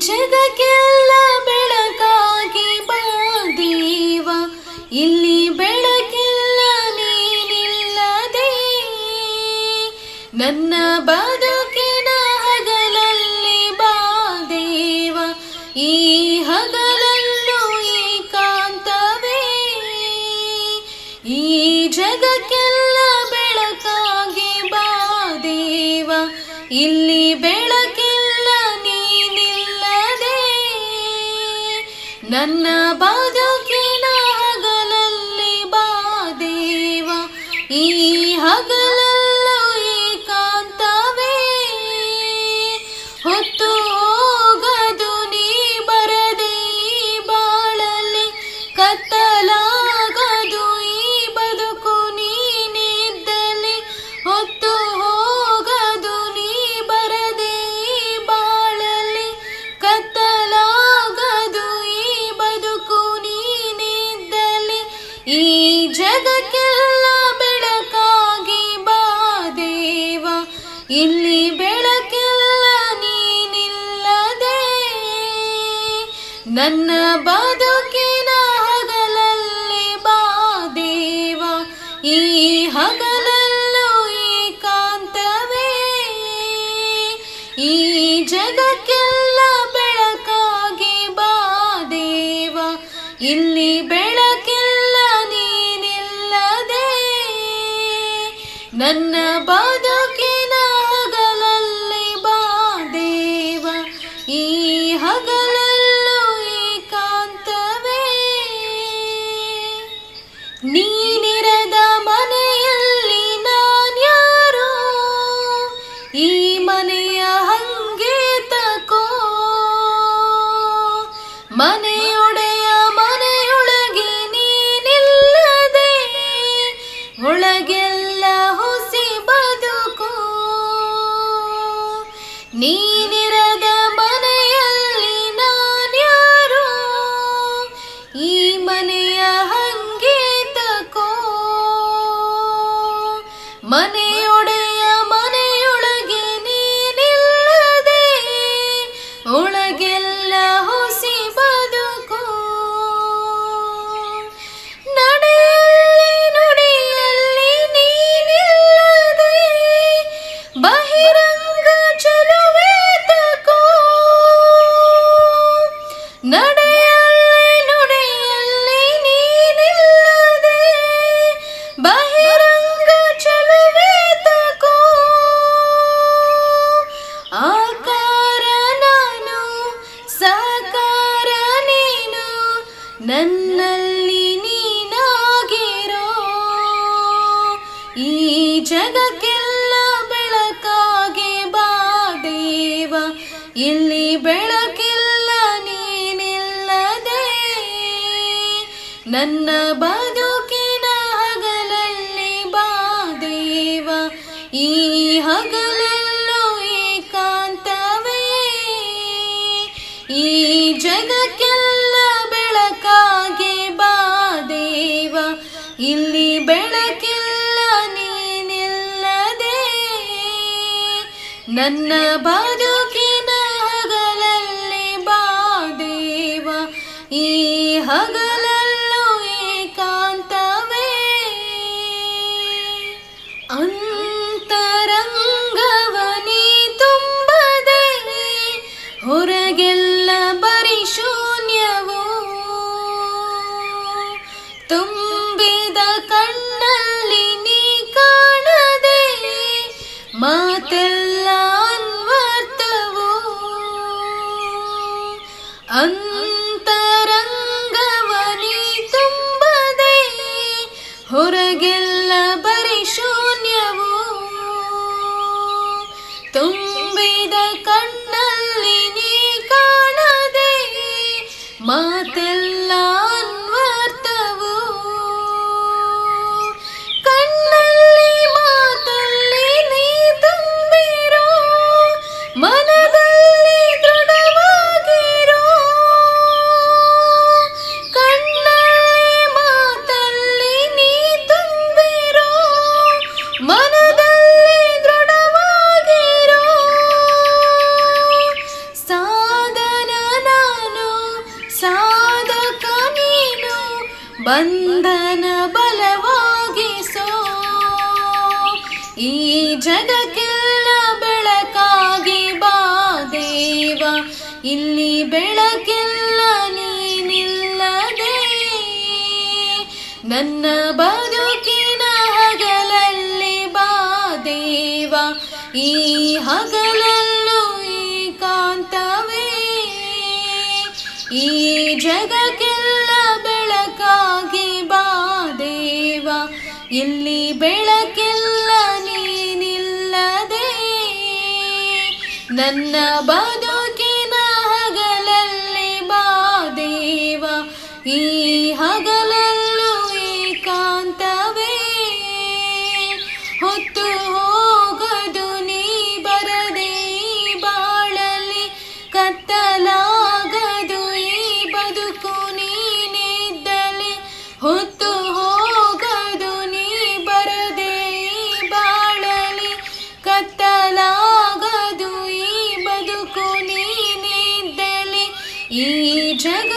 ಜಗಕ್ಕೆಲ್ಲ ಬೆಳಕಾಗಿ ದೇವ ಇಲ್ಲಿ ಬೆಳಕಿಲ್ಲ ನೀನಿಲ್ಲದೆ. ನನ್ನ ಬದುಕಿನ ಹಗಲಲ್ಲಿ ಬಾ ದೇವ ಈ ಏಕಾಂತವೇ ಈ ಜಗಕ್ಕೆಲ್ಲ ಬೆಳಕಾಗಿ ಬಾ ದೇವ ಇಲ್ಲಿ ಬೆಳಕಿಲ್ಲ ನನ್ನ ಬದುಕಿನ ಹಗಲಲ್ಲಿ ಬಾ ದೇವ. ಈ ಹಗಲಲ್ಲೂ ಈ ಜಗಕ್ಕೆಲ್ಲ ಬೆಳಕಾಗಿ ಬಾ ದೇವ. ಇಲ್ಲಿ ಬೆಳಕೆಲ್ಲ ನೀನಿಲ್ಲದೆ ನನ್ನ ಬದುಕಿನ ನನ್ನ ಬದುಕಿನ ಹಗಲಲ್ಲಿ ಬಾ ದೇವ, ಈ ಹಗಲಲ್ಲೂ ಏಕಾಂತವೇ. ನೀನಿರದ ಮನೆಯಲ್ಲಿ ನಾನ್ಯಾರು? ಈ ಮನೆಯ ಹಂಗೆ ತಕೋ. ಮನೆಯೊಡೆಯ ಮನೆಯೊಳಗೆ ಒಳಗೆಲ್ಲ ನೀನಿರದ ಮನೆಯಲ್ಲಿ ನಾನ್ಯಾರು? ಈ ಮನೆಯ ಹಂಗೆ ತಕೋ? ನಡೆಯಲ್ಲಿ ನುಡಿಯಲ್ಲಿ ನೀನಿಲ್ಲದೆ ಬಹಿರಂಗ ಚೆಲುವೆ ಆಕಾರ ನಾನು, ಸಾಕಾರ ನೀನು, ನನ್ನಲ್ಲಿ ನೀನಾಗಿರೋ. ಈ ಜಗಕ್ಕೆಲ್ಲ ಬೆಳಕಾಗಿ ಬಾ ದೇವ, ಇಲ್ಲಿ ನನ್ನ ಬದುಕಿನ ಹಗಲಲ್ಲಿ ಬಾ ದೇವ, ಈ ಹಗಲಲ್ಲೂ ಏಕಾಂತವೇ. ಈ ಜಗಕ್ಕೆಲ್ಲ ಬೆಳಕಾಗಿ ಬಾ ದೇವ, ಇಲ್ಲಿ ಬೆಳಕಿಲ್ಲ ನೀನಿಲ್ಲದೆ. ನನ್ನ ಬದುಕಿನ ಅಂತರಂಗವನಿ ತುಂಬದೆ ಹೊರಗೆಲ್ಲ ಬರಿ ಶೂನ್ಯವು ತುಂಬಿದ ಕಣ್ಣಲ್ಲಿ ಬಂಧನ ಬಲವಾಗಿಸೋ. ಈ ಜಗಕ್ಕೆಲ್ಲ ಬೆಳಕಾಗಿ ಬಾ ದೇವ. ಇಲ್ಲಿ ಬೆಳಕೆಲ್ಲ ನೀನಿಲ್ಲದೆ. ನನ್ನ ಬದುಕಿನ ಹಗಲಲ್ಲಿ ಬಾ ದೇವ. ಈ ಹಗಲಲ್ಲೂ ಕಾಂತವೇ. ಈ ಜಗಕ್ಕೆಲ್ಲ ಬೆಳಕಾಗಿ ಬಾ ದೇವ. ಇಲ್ಲಿ ಬೆಳಕೆಲ್ಲ ನೀನಿಲ್ಲದೆ. ನನ್ನ ಬದುಕಿನ ಹಗಲಲ್ಲಿ ಬಾ ದೇವ. ಈ ಕತ್ತಲಾಗದು. ಈ ಬದುಕು ನೀನಿದ್ದಲಿ ಈ ಜಗ